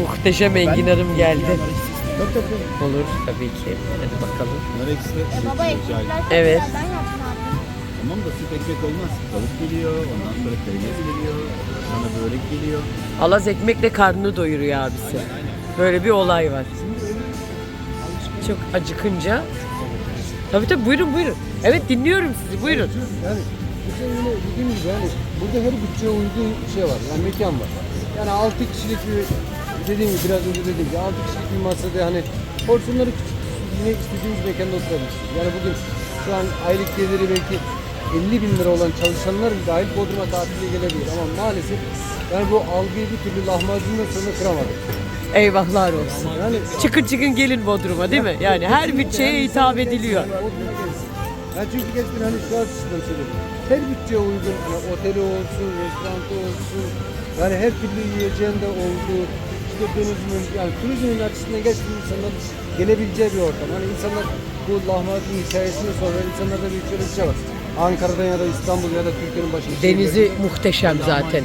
Muhteşem enginarım geldi. Olur tabii ki. Hadi bakalım. Bunlar ekstra süt baba ekmekler Evet. abi. Tamam da süt ekmek olmaz. Tavuk geliyor, ondan sonra peynir geliyor, sonra börek geliyor. Alaz ekmekle karnını doyuruyor abisi. Böyle bir olay var. Çok acıkınca. Tabii tabii buyurun buyurun. Evet dinliyorum sizi buyurun. Yani geçen yine dediğim gibi yani burada her bütçeye uygun şey var. Yani mekan var. Yani 6 kişilik bir dediğim gibi biraz önce dediğim gibi 6 kişilik bir masada hani porsiyonları küçük yine istediğiniz mekanda oturabilirsiniz. Yani bugün şu an aylık geliri belki 50 bin lira olan çalışanlar dahil Bodrum'a tatile gelebilir ama maalesef yani bu algıyı bir türlü lahmacundan sonra kıramadık. Eyvahlar olsun. Yani Çıkın çıkın gelin Bodrum'a değil mi? Yani her bütçeye hitap ediliyor. Yani çünkü gerçekten hani şu açısından söylüyorum. Her bütçeye uygun hani oteli olsun, restoranı olsun. Yani her türlü yiyeceğin de olduğu turizmin yani turizmin açısından gerçekten insanların gelebileceği bir ortam. Hani insanlar bu lahmacun hikayesini sonra insanlarda bir şöyle bir şey var. Ankara'dan ya da İstanbul ya da Türkiye'nin başka Denizi muhteşem zaten.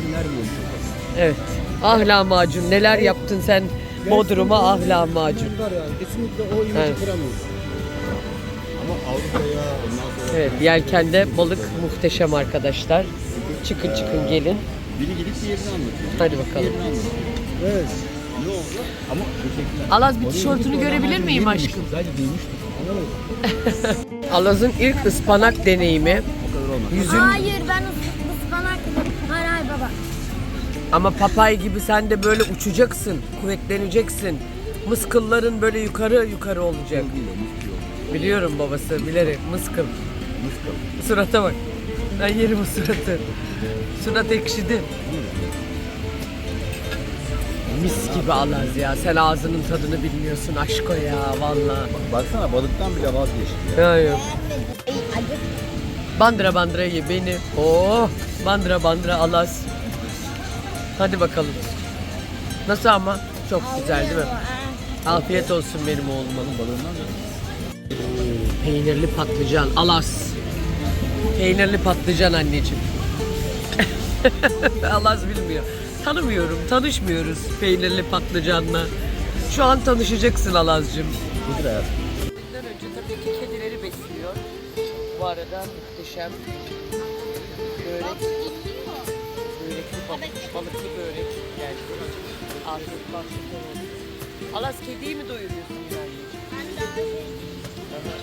Evet. Ah lahmacun neler yaptın sen Bodrum'a ah lahmacun. Var yani kesinlikle o imajı Evet. kıramıyoruz. Ama Avrupa'ya ondan sonra Evet yelkende balık muhteşem arkadaşlar. Çıkın çıkın gelin. biri gidip diğerini anlatıyor. Hadi bakalım. Evet. Ne oldu? Ama teşekkürler. Alaz bir tişörtünü görebilir miyim aşkım? Sadece duymuştum. Alaz'ın ilk ıspanak deneyimi. O kadar olmaz. Yüzün Hayır ben ıs- ıspanak. Hayır hayır baba. ama papay gibi sen de böyle uçacaksın, kuvvetleneceksin. Mıskılların böyle yukarı yukarı olacak. Biliyorum babası bilerek mıskıl. Mıskıl. Surata bak. Ben yerim o suratı. Surat ekşidi. Mis gibi Alaz ya. Sen ağzının tadını bilmiyorsun aşko ya valla. Baksana balıktan bile vazgeçti. Ya yok. Ey acı. Bandıra bandıra ye beni. Oh bandıra bandıra Alaz. Hadi bakalım. Nasıl ama? Çok güzel değil mi? Afiyet olsun benim oğluma. Balığından da Peynirli patlıcan Alas. Peynirli patlıcan anneciğim. Alas bilmiyor. Tanımıyorum, tanışmıyoruz peynirli patlıcanla. Şu an tanışacaksın Alazcığım. Nedir hayatım? Bundan önce tabii ki kedileri besliyor. Bu arada muhteşem börek, börekli balık, balıklı börek geldi. Afiyet olsun. Alas kediyi mi doyuruyorsun? Aha.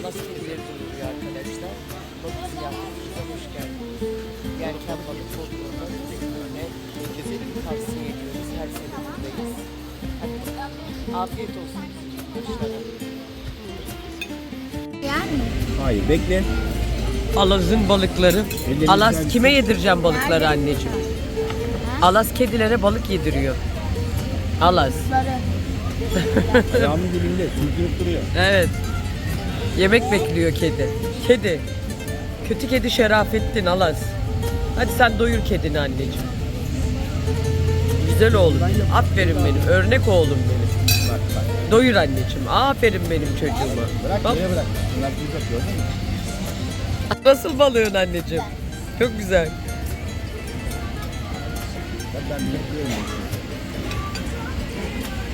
Alas kedileri doyuruyor arkadaşlar. Balık ziyafetimize hoş geldiniz. Yelken balık böyle tavsiye ediyoruz. Her sene buradayız. Hadi. Afiyet olsun. Hayır bekle. Alaz'ın balıkları. Ellerini Alaz kime yedireceğim balıkları anneciğim? Alaz kedilere balık yediriyor. Alaz. Ayağımın dibinde sürtünüp duruyor. Evet. Yemek bekliyor kedi. Kedi. Kötü kedi Şerafettin Alaz. Hadi sen doyur kedini anneciğim. Güzel oğlum. Aferin benim. Örnek oğlum benim. Bak bak. Doyur anneciğim. Aferin benim çocuğuma. Bırak Bak, bırak. Bunlar duyacak gördün mü? Nasıl balığın anneciğim? Çok güzel. Bak ben bekliyorum.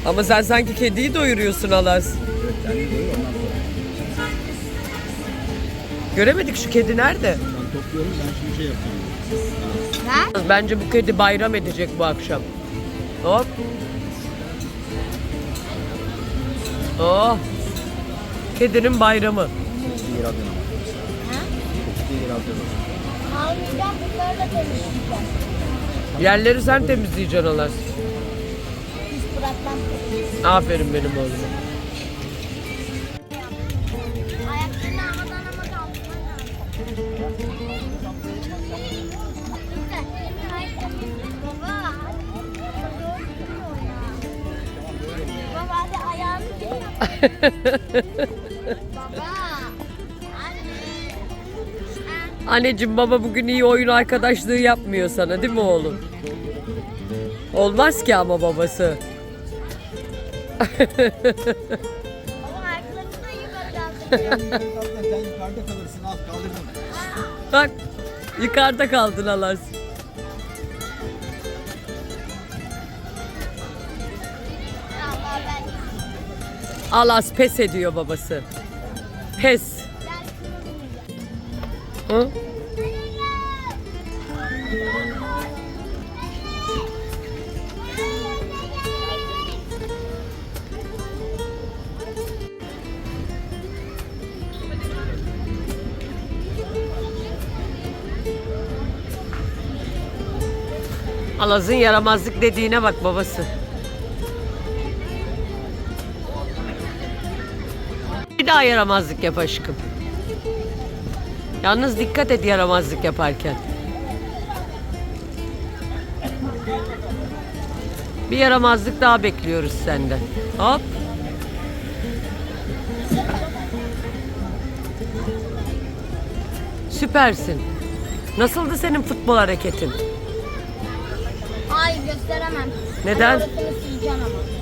Ama sen sanki kediyi doyuruyorsun Alaz. Evet kendi doyuyor ondan sonra. Göremedik şu kedi nerede? Ben topluyorum ben şimdi şey yapacağım. Ver. Bence bu kedi bayram edecek bu akşam. Hop. Oh. Kedinin bayramı. Ha? Çok iyi radyon. Almayacağım bunları da temizleyeceğim. Yerleri sen temizleyeceksin Alaz. Pis bırakmam. Aferin benim oğluma. Anneciğim baba bugün iyi oyun arkadaşlığı yapmıyor sana değil mi oğlum? Olmaz ki ama babası. Bak yukarıda kaldın Alaz. Alas pes ediyor babası. Pes. Hı? Alaz'ın yaramazlık dediğine bak babası. Daha yaramazlık yap aşkım. Yalnız dikkat et yaramazlık yaparken. Bir yaramazlık daha bekliyoruz senden. Hop. Süpersin. Nasıldı senin futbol hareketin? Hayır gösteremem. Neden? Orasını sileceğim ama.